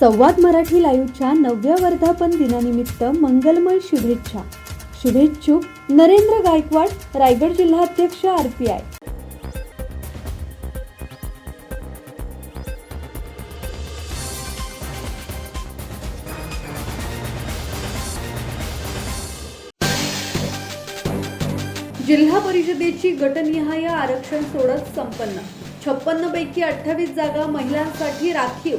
संवाद मराठी लाईव्हच्या नवव्या वर्धापन दिनानिमित्त मंगलमय शुभेच्छा. शुभेच्छुक नरेंद्र गायकवाड रायगड जिल्हाध्यक्ष आर पी आय. जिल्हा परिषदेची गटनिहाय आरक्षण सोडत संपन्न. छप्पन्न पैकी अठ्ठावीस जागा महिलांसाठी राखीव.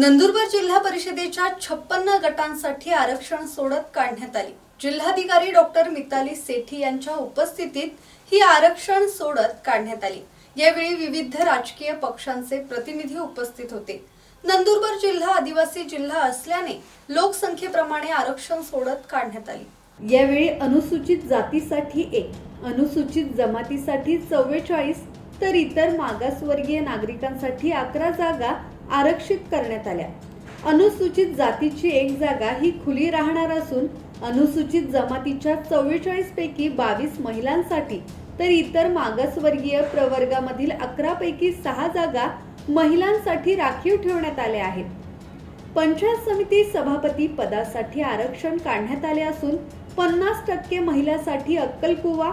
नंदुरबार जिल्हा परिषदेच्या छप्पन्न गटांसाठी आरक्षण सोडत काढण्यात आली. जिल्हाधिकारी डॉक्टर मिताली सेठी यांच्या उपस्थितीत ही आरक्षण सोडत काढण्यात आली. यावेळी विविध राजकीय पक्षांचे प्रतिनिधी उपस्थित होते. नंदुरबार जिल्हा आदिवासी जिल्हा असल्याने लोकसंख्येप्रमाणे आरक्षण सोडत काढण्यात आली. यावेळी अनुसूचित जातीसाठी एक अनुसूचित जमातीसाठी चव्वेचाळीस तर इतर मागासवर्गीय नागरिकांसाठी अकरा जागा आरक्षित करण्यात आल्या. अनुसूचित जातीची एक जागा ही खुली राहणार असून अनुसूचित जमातीच्या चव्वेचाळीस पैकी बावीस महिलांसाठी तर इतर मागासवर्गीय प्रवर्गामधील अकरा पैकी सहा जागा महिलांसाठी राखीव ठेवण्यात आल्या आहेत. पंचायत समिती सभापती पदासाठी आरक्षण काढण्यात आले असून पन्नास टक्के महिलासाठी अक्कलकुवा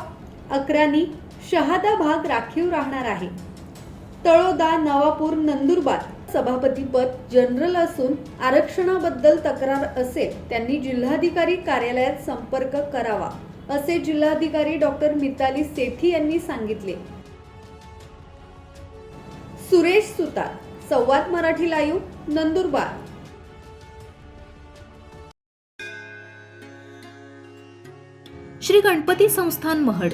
अकरानी शहादा भाग राखीव राहणार आहे. तळोदा नवापूर नंदुरबार सभापती पद जनरल असून आरक्षणाबद्दल तक्रार असेल त्यांनी जिल्हाधिकारी कार्यालयात संपर्क करावा असे जिल्हाधिकारी डॉक्टर मिताली सेठी यांनी सांगितले. सुरेश सुतार संवाद मराठी लाईव्ह नंदुरबार. श्री गणपती संस्थान महड.